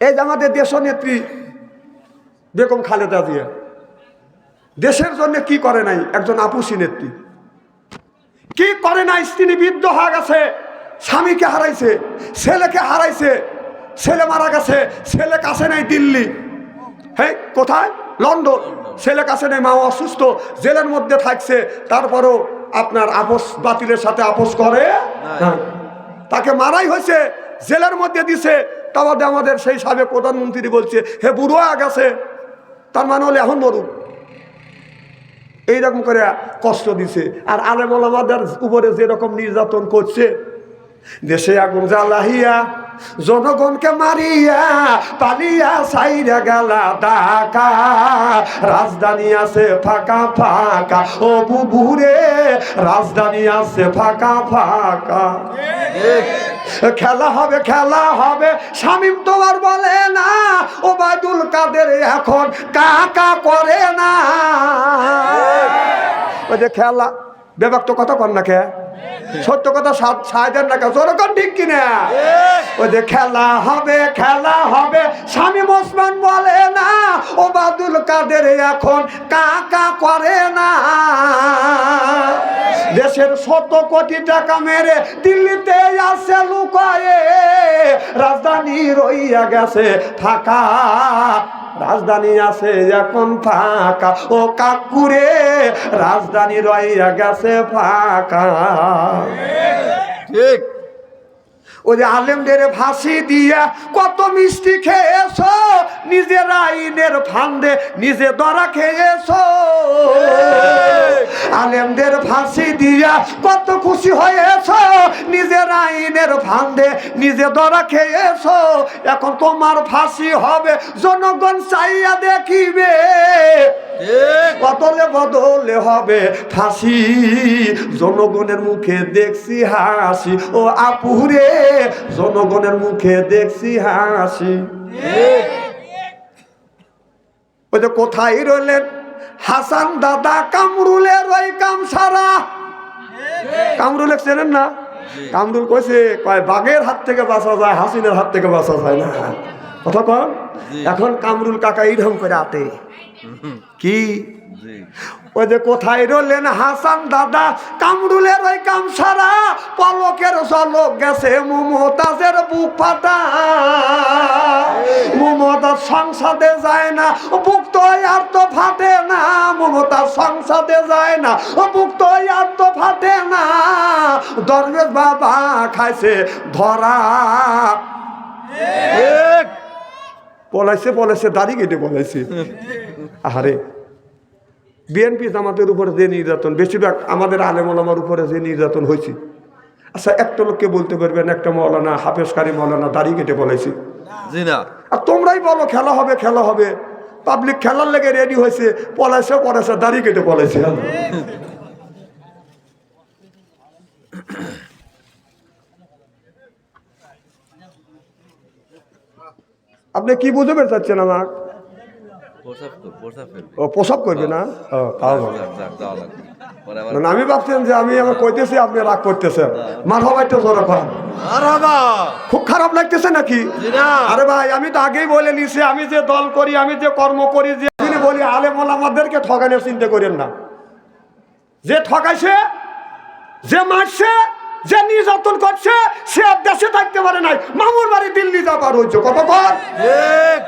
এই যে আমাদের দেশ নেত্রী বেগম খালেদা জিয়া। দেশের জন্য কি করে নাই একজন আপুসি নেত্রী? কি করে নাই স্ত্রী বৃদ্ধ হয়ে গেছে স্বামীকে হারাইছে ছেলেকে হারাইছে ছেলে মারা গেছে ছেলে কাছে নাই দিল্লি। হ্যাঁ কোথায়? লন্ডন। ছেলে কাছে নেই মা অসুস্থ জেলের মধ্যে থাকছে তারপরও আপনার আপোষ বাতিলের সাথে আপোষ করে তাকে মারাই হয়েছে জেলের মধ্যে দিছে তাবাদে আমাদের সেই সাবেক প্রধানমন্ত্রী বলছে, হে বুড়ো হয়ে গেছে তার মানে হলে এখন মরুক। এইরকম করে কষ্ট দিছে। আর আলেমল আমাদের উপরে যেরকম নির্যাতন করছে, দেশে আগুন জ্বালাহিয়া, জনগণকে মারিয়া, পালিয়া সাইরা গেলা ডাকা রাজধানী আছে ফাঁকা ফাঁকা, ও বুবুরে, রাজধানী আছে ফাঁকা ফাঁকা। খেলা হবে খেলা হবে। শামিম তোমার বলে না ও বাইদুল কাদের এখন কাকা করে না। ওই যে খেলা বেবাক তো কথা কর না সত্য কথা সাহায্যের না কে? জোরকর ঠিক কিনা? ওই যে খেলা হবে খেলা হবে। শামিম ওসমান বলে না ও বাদুল কাদের এখন কাকা করে না। দেশের শত কোটি টাকা মেরে দিল্লিতে আসে লুকায়ে। রাজধানী রইয়া গেছে থাকা রাজধানী আছে এখন ফাঁকা। ও কাকুরে, রাজধানী রইয়া গেছে ফাঁকা। ঠিক। ওই যে আলেমদের ফাঁসি দিয়া কত মিষ্টি খেয়েছো? নিজের আইনের ফান্দে নিজে দরা খেয়েছো? আলেমদের ফাঁসি দিয়া কত খুশি হয়েছো? নিজের আইনের ফান্দে নিজে দরা খেয়েছো? এখন তোমার ফাঁসি হবে জনগণ চাইয়া দেখিবে। বদলে বদলে হবে ফাঁসি জনগণের মুখে দেখছি হাসি। ও আপুরে জনগণের মুখে দেখছি হাসি। ওই যে কোথায় রইলেন? হাসান দাদা কামরুলের ওই কাম সারা কামরুল চেনেন না? কামরুল কইছে কয় বাঘের হাত থেকে বাঁচা যায় হাসিনের হাত থেকে বাঁচা যায় না। কথা কন? এখন কামরুল কাকা এইরকম করে আতে কি? ওই যে কোথায় রলেন হাসান দাদা কামরুলের ওই কাম সারা পলকের চলক গেছে মমতাজের বুক ফাটা। মমতাজ সংসদে যায় না বুক তো আর তো ফাটে না। মমতাজ সংসদে যায় না বুক তো আর তো ফাটে না। দরবেশ বাবা খাইছে ধরা। পলাইছে পলাইছে দাড়ি কেটে পলাইছে। আহারে বিএনপি জামাতের উপরে যে নির্যাতন বেশিরভাগ আমাদের আলেমলামার উপরে যে নির্যাতন হয়েছে। আচ্ছা একটা লোককে বলতে পারবেন একটা মৌলানা হাফেজকারী মৌলানা দাড়ি কেটে বলেছে আর তোমরাই বলো খেলা হবে খেলা হবে। পাবলিক খেলার লেগে রেডি হয়েছে পলাইছে পলাইছে দাড়ি কেটে পলাইছে। আপনি কি বুঝতে চাচ্ছেন আমার ও প্রসব করবে না? তাও মানে আমি ভাবছেন যে আমি আমার কইতেছি আপনি রাগ করতেছেন। মার হবাই তো জোর মারহাবা। খুব খারাপ লাগতেছে নাকি? জি আরে ভাই আমি তো আগেই বলে নিছি আমি যে দল করি আমি যে কর্ম করি যে আমি বলি আলেমল আমাদেরকে ঠকানোর চিন্তা করেন না। যে ঠকাইছে যে মারছে যে নির্যাতন করছে সে আর দেশে থাকতে পারে নাই। মামুর বাড়ি দিল্লি যাবার হয়েছে। কত কর ঠিক